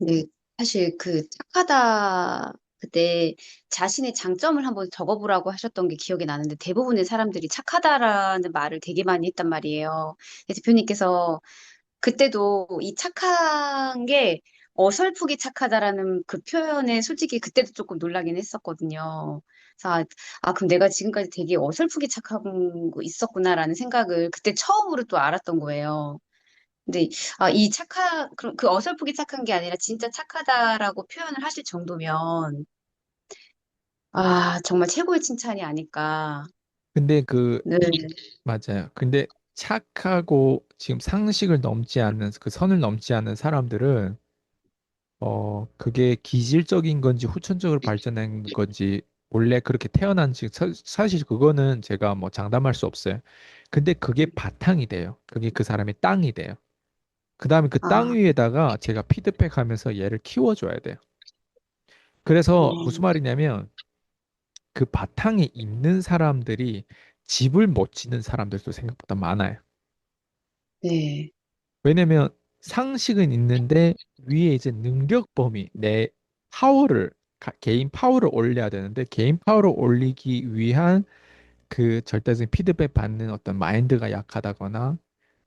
근데 사실 그 착하다 그때 자신의 장점을 한번 적어보라고 하셨던 게 기억이 나는데 대부분의 사람들이 착하다라는 말을 되게 많이 했단 말이에요. 근데 대표님께서 그때도 이 착한 게 어설프게 착하다라는 그 표현에 솔직히 그때도 조금 놀라긴 했었거든요. 그래서 아, 아, 그럼 내가 지금까지 되게 어설프게 착한 거 있었구나라는 생각을 그때 처음으로 또 알았던 거예요. 근데 아, 이 착하 그럼 그 어설프게 착한 게 아니라 진짜 착하다라고 표현을 하실 정도면 아, 정말 최고의 칭찬이 아닐까. 근데 그, 네. 맞아요. 근데 착하고 지금 상식을 넘지 않는, 그 선을 넘지 않는 사람들은, 어, 그게 기질적인 건지 후천적으로 발전한 건지, 원래 그렇게 태어난지, 사, 사실 그거는 제가 뭐 장담할 수 없어요. 근데 그게 바탕이 돼요. 그게 그 사람의 땅이 돼요. 그 다음에 그땅 아, 위에다가 제가 피드백하면서 얘를 키워줘야 돼요. 그래서 무슨 음, 말이냐면, 그 바탕에 있는 사람들이 집을 못 짓는 사람들도 생각보다 많아요. 네, 왜냐면 상식은 있는데 위에 이제 능력 범위, 내 파워를, 가- 개인 파워를 올려야 되는데 개인 파워를 올리기 위한 그 절대적인 피드백 받는 어떤 마인드가 약하다거나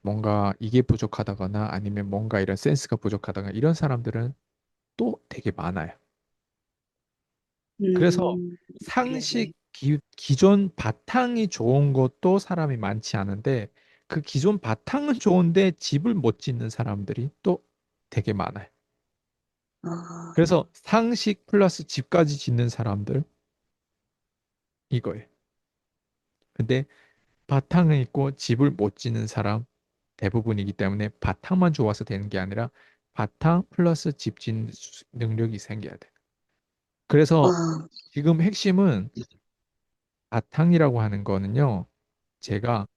뭔가 이게 부족하다거나 아니면 뭔가 이런 센스가 부족하다거나 이런 사람들은 또 되게 많아요. 그래서 음, 상식. 기, 기존 바탕이 좋은 것도 사람이 많지 않은데 그 기존 바탕은 좋은데 집을 못 짓는 사람들이 또 되게 많아요. 아, 그래서 상식 플러스 집까지 짓는 사람들 이거예요. 근데 바탕은 있고 집을 못 짓는 사람 대부분이기 때문에 바탕만 좋아서 되는 게 아니라 바탕 플러스 집 짓는 수- 능력이 생겨야 돼. 그래서 아, 지금 핵심은 바탕이라고 하는 거는요. 제가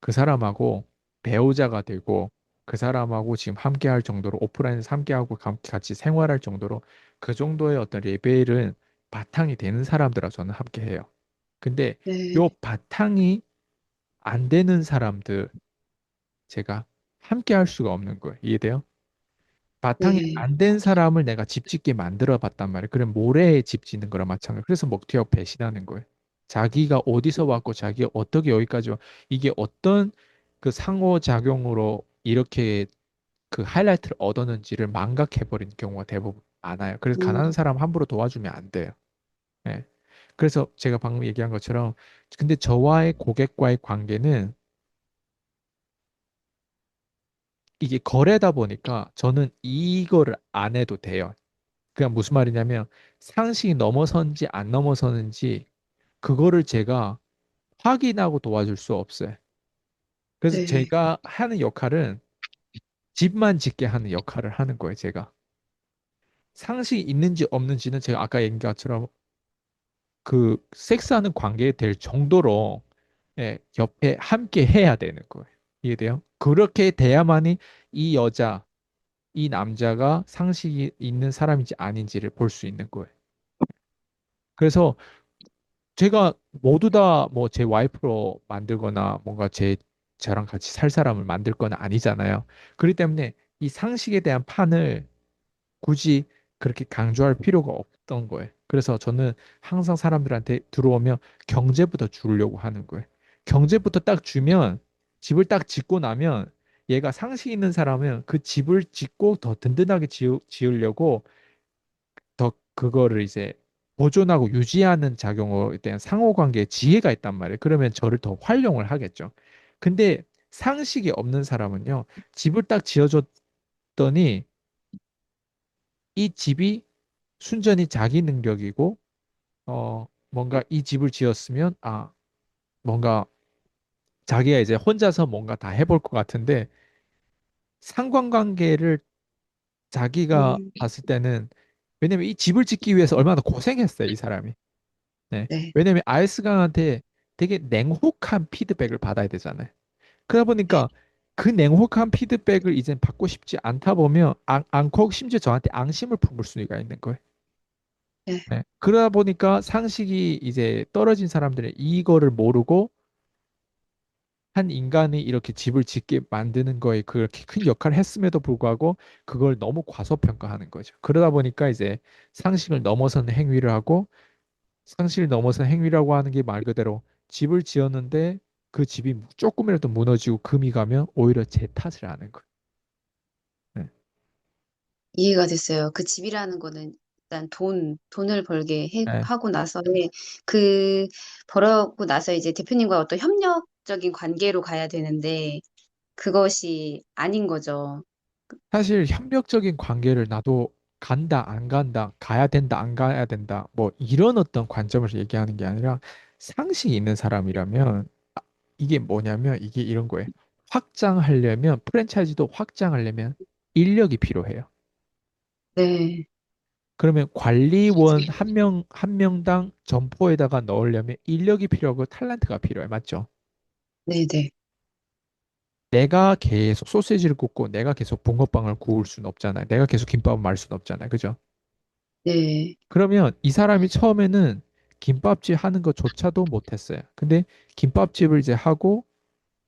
그 사람하고 배우자가 되고 그 사람하고 지금 함께 할 정도로 오프라인에서 함께 하고 감- 같이 생활할 정도로 그 정도의 어떤 레벨은 바탕이 되는 사람들하고 저는 함께 해요. 근데 요 네, 바탕이 안 되는 사람들 제가 함께 할 수가 없는 거예요. 이해돼요? 바탕이 네, 안 된 사람을 내가 집 짓게 만들어 봤단 말이에요. 그럼 모래에 집 짓는 거랑 마찬가지. 그래서 먹튀하고 배신하는 거예요. 자기가 어디서 왔고 자기가 어떻게 여기까지 와. 이게 어떤 그 상호작용으로 이렇게 그 하이라이트를 얻었는지를 망각해버리는 경우가 대부분 많아요. 그래서 가난한 음, 사람 함부로 도와주면 안 돼요. 예. 그래서 제가 방금 얘기한 것처럼 근데 저와의 고객과의 관계는 이게 거래다 보니까 저는 이거를 안 해도 돼요. 그냥 무슨 말이냐면 상식이 넘어선지 안 넘어서는지 그거를 제가 확인하고 도와줄 수 없어요. 그래서 네, 제가 하는 역할은 집만 짓게 하는 역할을 하는 거예요, 제가. 상식이 있는지 없는지는 제가 아까 얘기한 것처럼 그 섹스하는 관계에 될 정도로 예, 옆에 함께 해야 되는 거예요. 이해돼요? 그렇게 돼야만이 이 여자, 이 남자가 상식이 있는 사람인지 아닌지를 볼 수 있는 거예요. 그래서 제가 모두 다 뭐 제 와이프로 만들거나 뭔가 제 저랑 같이 살 사람을 만들 건 아니잖아요. 그렇기 때문에 이 상식에 대한 판을 굳이 그렇게 강조할 필요가 없던 거예요. 그래서 저는 항상 사람들한테 들어오면 경제부터 주려고 하는 거예요. 경제부터 딱 주면 집을 딱 짓고 나면 얘가 상식 있는 사람은 그 집을 짓고 더 든든하게 지으, 지으려고 더 그거를 이제 보존하고 유지하는 작용에 대한 상호관계에 지혜가 있단 말이에요. 그러면 저를 더 활용을 하겠죠. 근데 상식이 없는 사람은요, 집을 딱 지어줬더니 이 집이 순전히 자기 능력이고, 어, 뭔가 이 집을 지었으면, 아, 뭔가 자기가 이제 혼자서 뭔가 다 해볼 것 같은데, 상관관계를 자기가 음, 봤을 때는, 왜냐면 이 집을 짓기 위해서 얼마나 고생했어요, 이 사람이. 네. 네, 왜냐면 아이스강한테 되게 냉혹한 피드백을 받아야 되잖아요. 그러다 네, 보니까 그 냉혹한 피드백을 이제 받고 싶지 않다 보면 안, 않고 심지어 저한테 앙심을 품을 수가 있는 거예요. 네, 네. 그러다 보니까 상식이 이제 떨어진 사람들은 이거를 모르고 한 인간이 이렇게 집을 짓게 만드는 거에 그렇게 큰 역할을 했음에도 불구하고 그걸 너무 과소평가하는 거죠. 그러다 보니까 이제 상식을 넘어서는 행위를 하고 상식을 넘어선 행위라고 하는 게 말 그대로 집을 지었는데 그 집이 조금이라도 무너지고 금이 가면 오히려 제 탓을 하는 거예요. 네. 이해가 됐어요. 그 집이라는 거는 일단 돈, 돈을 벌게 해, 네. 하고 나서 그 벌었고 나서 이제 대표님과 어떤 협력 적인 관계로 가야 되는데 그것이 아닌 거죠. 사실 협력적인 관계를 나도 간다, 안 간다, 가야 된다, 안 가야 된다, 뭐 이런 어떤 관점에서 얘기하는 게 아니라 상식이 있는 사람이라면 아, 이게 뭐냐면 이게 이런 거예요. 확장하려면 프랜차이즈도 확장하려면 인력이 필요해요. 네, 그러면 관리원 한 명, 한 명당 점포에다가 넣으려면 인력이 필요하고 탤런트가 필요해. 맞죠? 네, 네, 내가 계속 소시지를 굽고 내가 계속 붕어빵을 구울 수는 없잖아요. 내가 계속 김밥을 말 수는 없잖아요. 그죠? 네, 그러면 이 사람이 처음에는 김밥집 하는 것조차도 못했어요. 근데 김밥집을 이제 하고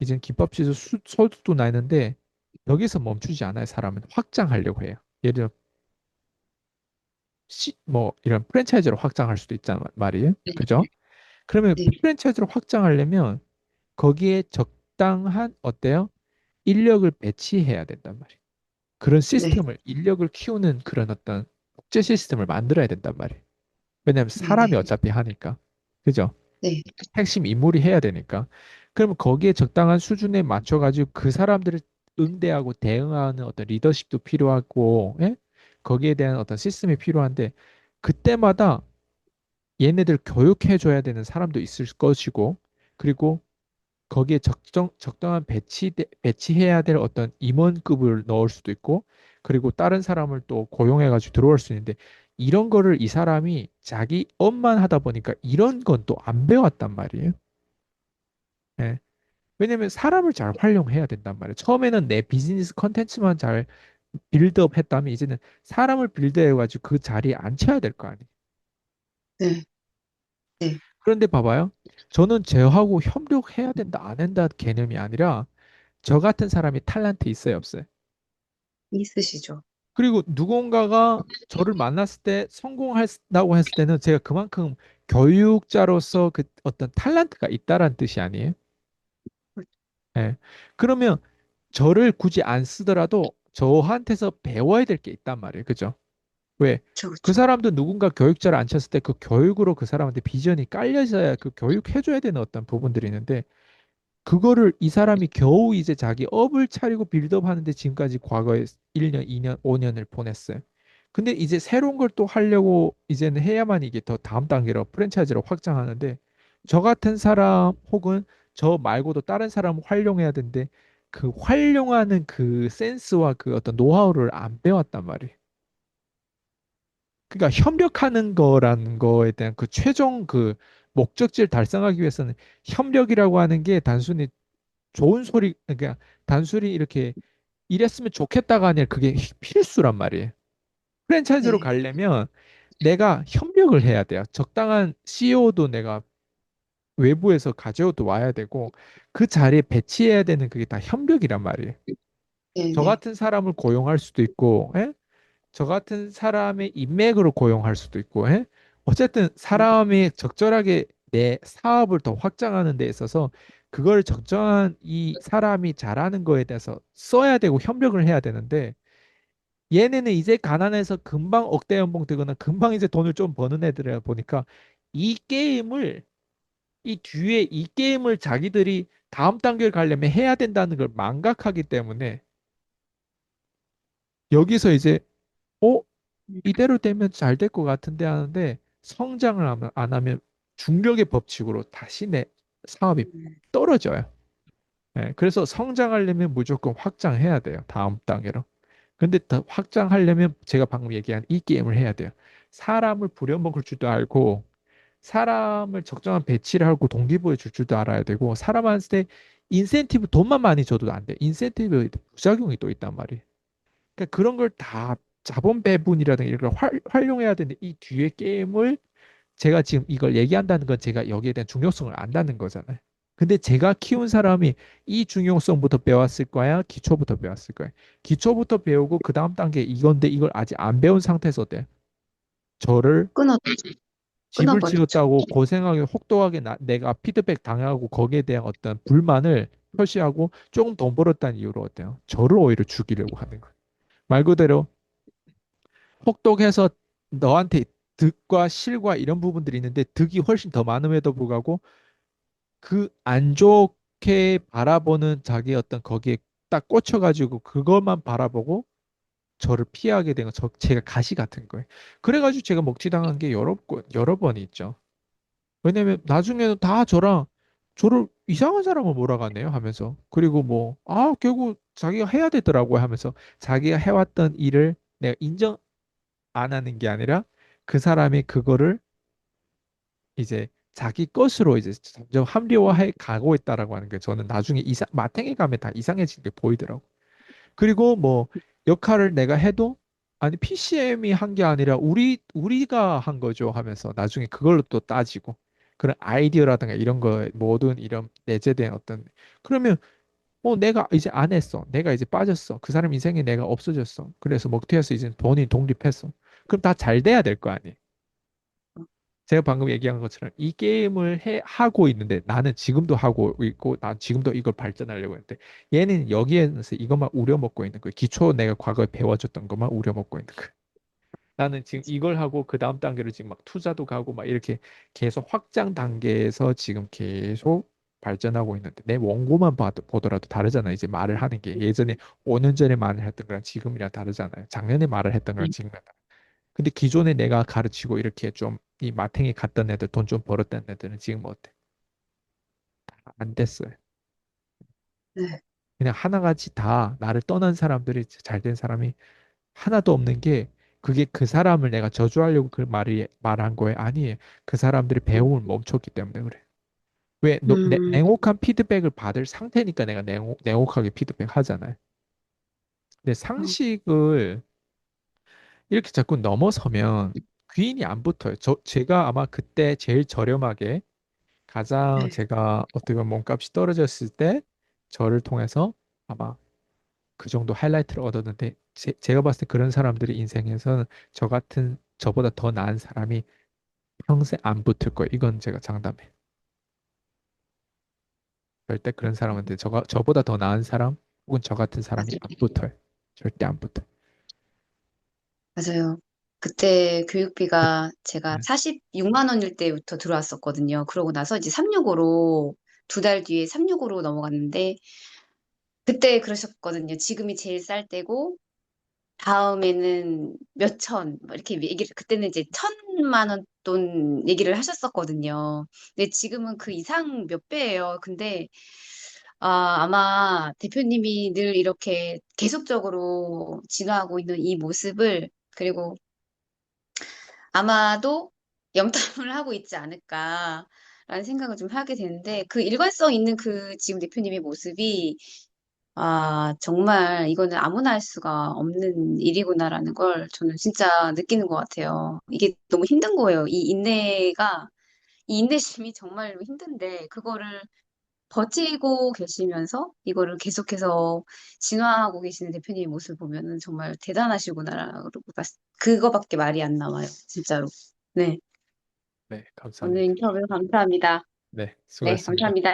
이제 김밥집에서 수- 소득도 나는데 여기서 멈추지 않아요. 사람은 확장하려고 해요. 예를 들어 시, 뭐 이런 프랜차이즈로 확장할 수도 있단 말이에요. 네, 그죠? 그러면 네, 프랜차이즈로 확장하려면 거기에 적당한 어때요? 인력을 배치해야 된단 말이에요. 그런 네, 시스템을 인력을 키우는 그런 어떤 국제 시스템을 만들어야 된단 말이에요. 왜냐하면 네, 사람이 네, 어차피 하니까. 그죠? 네, 핵심 인물이 해야 되니까. 그러면 거기에 적당한 수준에 맞춰가지고 그 사람들을 응대하고 대응하는 어떤 리더십도 필요하고, 예? 거기에 대한 어떤 시스템이 필요한데, 그때마다 얘네들 교육해줘야 되는 사람도 있을 것이고, 그리고 거기에 적정, 적당한 배치, 배치해야 될 어떤 임원급을 넣을 수도 있고, 그리고 다른 사람을 또 고용해가지고 들어올 수 있는데, 이런 거를 이 사람이 자기 업만 하다 보니까 이런 건 또 안 배웠단 말이에요. 예. 왜냐면 사람을 잘 활용해야 된단 말이에요. 처음에는 내 비즈니스 컨텐츠만 잘 빌드업 했다면 이제는 사람을 빌드해가지고 그 자리에 앉혀야 될 거 아니에요. 네, 네, 그런데 봐봐요. 저는 쟤하고 협력해야 된다, 안 한다 개념이 아니라 저 같은 사람이 탤런트 있어요, 없어요? 있으시죠? 그리고 누군가가 저를 만났을 때 성공한다고 했을 때는 제가 그만큼 교육자로서 그 어떤 탤런트가 있다라는 뜻이 아니에요? 예. 그러면 저를 굳이 안 쓰더라도 저한테서 배워야 될 게 있단 말이에요. 그죠? 왜? 그쵸, 그 그쵸. 사람도 누군가 교육자를 앉혔을 때 그 교육으로 그 사람한테 비전이 깔려져야 그 교육해줘야 되는 어떤 부분들이 있는데 그거를 이 사람이 겨우 이제 자기 업을 차리고 빌드업 하는데 지금까지 과거에 1년, 2년, 5년을 보냈어요. 근데 이제 새로운 걸 또 하려고 이제는 해야만 이게 더 다음 단계로 프랜차이즈로 확장하는데 저 같은 사람 혹은 저 말고도 다른 사람을 활용해야 되는데 그 활용하는 그 센스와 그 어떤 노하우를 안 배웠단 말이에요. 그러니까 협력하는 거라는 거에 대한 그 최종 그 목적지를 달성하기 위해서는 협력이라고 하는 게 단순히 좋은 소리, 그러니까 단순히 이렇게 이랬으면 좋겠다가 아니라 그게 필수란 말이에요. 프랜차이즈로 네, 가려면 내가 협력을 해야 돼요. 적당한 CEO도 내가 외부에서 가져도 와야 되고 그 자리에 배치해야 되는 그게 다 협력이란 말이에요. 네, 저 네, 같은 사람을 고용할 수도 있고, 예? 저 같은 사람의 인맥으로 고용할 수도 있고, 예? 어쨌든 네, 사람이 적절하게 내 사업을 더 확장하는 데 있어서 그걸 적정한 이 사람이 잘하는 거에 대해서 써야 되고 협력을 해야 되는데 얘네는 이제 가난해서 금방 억대 연봉 되거나 금방 이제 돈을 좀 버는 애들이라 보니까 이 게임을 이 뒤에 이 게임을 자기들이 다음 단계를 가려면 해야 된다는 걸 망각하기 때문에 여기서 이제 어 이대로 되면 잘 될 것 같은데 하는데 성장을 하면- 안 하면 중력의 법칙으로 다시 내 사업이 음, 떨어져요. 예, 그래서 성장하려면 무조건 확장해야 돼요. 다음 단계로. 근데 더 확장하려면 제가 방금 얘기한 이 게임을 해야 돼요. 사람을 부려먹을 줄도 알고 사람을 적정한 배치를 하고 동기부여 줄 줄도 알아야 되고 사람한테 인센티브 돈만 많이 줘도 안 돼. 인센티브 부작용이 또 있단 말이에요. 그러니까 그런 걸 다 자본 배분이라든가 이런 걸 활, 활용해야 되는데 이 뒤에 게임을 제가 지금 이걸 얘기한다는 건 제가 여기에 대한 중요성을 안다는 거잖아요. 근데 제가 키운 사람이 이 중요성부터 배웠을 거야, 기초부터 배웠을 거야. 기초부터 배우고 그 다음 단계 이건데 이걸 아직 안 배운 상태에서 돼. 저를 끊어, 집을. 지었다고 고생하게 혹독하게 나- 내가 피드백 당하고 거기에 대한 어떤 불만을 표시하고 조금 돈 벌었다는 이유로 어때요? 저를 오히려 죽이려고 하는 거예요. 말 그대로 혹독해서 너한테 득과 실과 이런 부분들이 있는데 득이 훨씬 더 많음에도 불구하고 그 안 좋게 바라보는 자기 어떤 거기에 딱 꽂혀가지고 그것만 바라보고 저를 피하게 된 거, 저, 제가 가시 같은 거예요. 그래가지고 제가 먹튀당한 게 여러, 건- 여러 번이 있죠. 왜냐면 나중에는 다 저랑 저를 이상한 사람을 몰아가네요 하면서 그리고 뭐 아 결국 자기가 해야 되더라고요 하면서 자기가 해왔던 일을 내가 인정 안 하는 게 아니라 그 사람이 그거를 이제 자기 것으로 이제 점점 합리화해 가고 있다라고 하는 게 저는 나중에 이상 마탱에 가면 다 이상해지는 게 보이더라고. 그리고 뭐 역할을 내가 해도 아니 PCM이 한 게 아니라 우리 우리가 한 거죠 하면서 나중에 그걸로 또 따지고 그런 아이디어라든가 이런 거 모든 이런 내재된 어떤 그러면 어 내가 이제 안 했어. 내가 이제 빠졌어. 그 사람 인생에 내가 없어졌어. 그래서 먹튀해서 이제 본인 독립했어 그럼 다 잘 돼야 될 거 아니에요 제가 방금 얘기한 것처럼 이 게임을 해, 하고 있는데 나는 지금도 하고 있고 난 지금도 이걸 발전하려고 했는데 얘는 여기에서 이것만 우려먹고 있는 거예요. 기초 내가 과거에 배워줬던 것만 우려먹고 있는 거예요. 나는 지금 이걸 하고 그 다음 단계로 지금 막 투자도 가고 막 이렇게 계속 확장 단계에서 지금 계속 발전하고 있는데 내 원고만 봐도, 보더라도 다르잖아요. 이제 말을 하는 게 예전에 5년 전에 말을 했던 거랑 지금이랑 다르잖아요. 작년에 말을 했던 거랑 지금이랑 근데 기존에 내가 가르치고 이렇게 좀 이 마탱이 갔던 애들, 돈 좀 벌었던 애들은 지금 어때? 안 됐어요. 네. 그냥 하나같이 다 나를 떠난 사람들이 잘 된 사람이 하나도 없는 게 그게 그 사람을 내가 저주하려고 그 말이 말한 거에 아니에요. 그 사람들이 배움을 멈췄기 때문에 그래. 왜 노- 내- 음, 냉혹한 피드백을 받을 상태니까 내가 냉혹, 냉혹하게 피드백 하잖아요. 근데 어, 상식을 이렇게 자꾸 넘어서면 귀인이 안 붙어요. 저 제가 아마 그때 제일 저렴하게 가장 네. 제가 어떻게 보면 몸값이 떨어졌을 때 저를 통해서 아마 그 정도 하이라이트를 얻었는데 제, 제가 봤을 때 그런 사람들이 인생에서는 저 같은 저보다 더 나은 사람이 평생 안 붙을 거예요. 이건 제가 장담해. 절대 그런 사람한테 저가 저보다 더 나은 사람 혹은 저 같은 사람이 안. 붙어요. 절대 안 붙어. 맞아요. 그때 그, 교육비가 제가 네. 46만 원일 때부터 들어왔었거든요. 그러고 나서 이제 365로 두달 뒤에 365로 넘어갔는데 그때 그러셨거든요. 지금이 제일 쌀 때고 다음에는 몇 천, 뭐 이렇게 얘기를, 그때는 이제 천만 원 돈 얘기를 하셨었거든요. 근데 지금은 그 이상 몇 배예요. 근데, 아, 아마 대표님이 늘 이렇게 계속적으로 진화하고 있는 이 모습을, 그리고 아마도 염탐을 하고 있지 않을까라는 생각을 좀 하게 되는데, 그 일관성 있는 그 지금 대표님의 모습이 아, 정말 이거는 아무나 할 수가 없는 일이구나라는 걸 저는 진짜 느끼는 것 같아요. 이게 너무 힘든 거예요. 이 인내가, 이 인내심이 정말로 힘든데, 그거를 버티고 계시면서 이거를 계속해서 진화하고 계시는 대표님의 모습을 보면은 정말 대단하시구나라고, 봤- 그거밖에 말이 안 나와요. 진짜로. 네. 네, 오늘 감사합니다. 인터뷰 감사합니다. 네, 네, 수고하셨습니다. 감사합니다.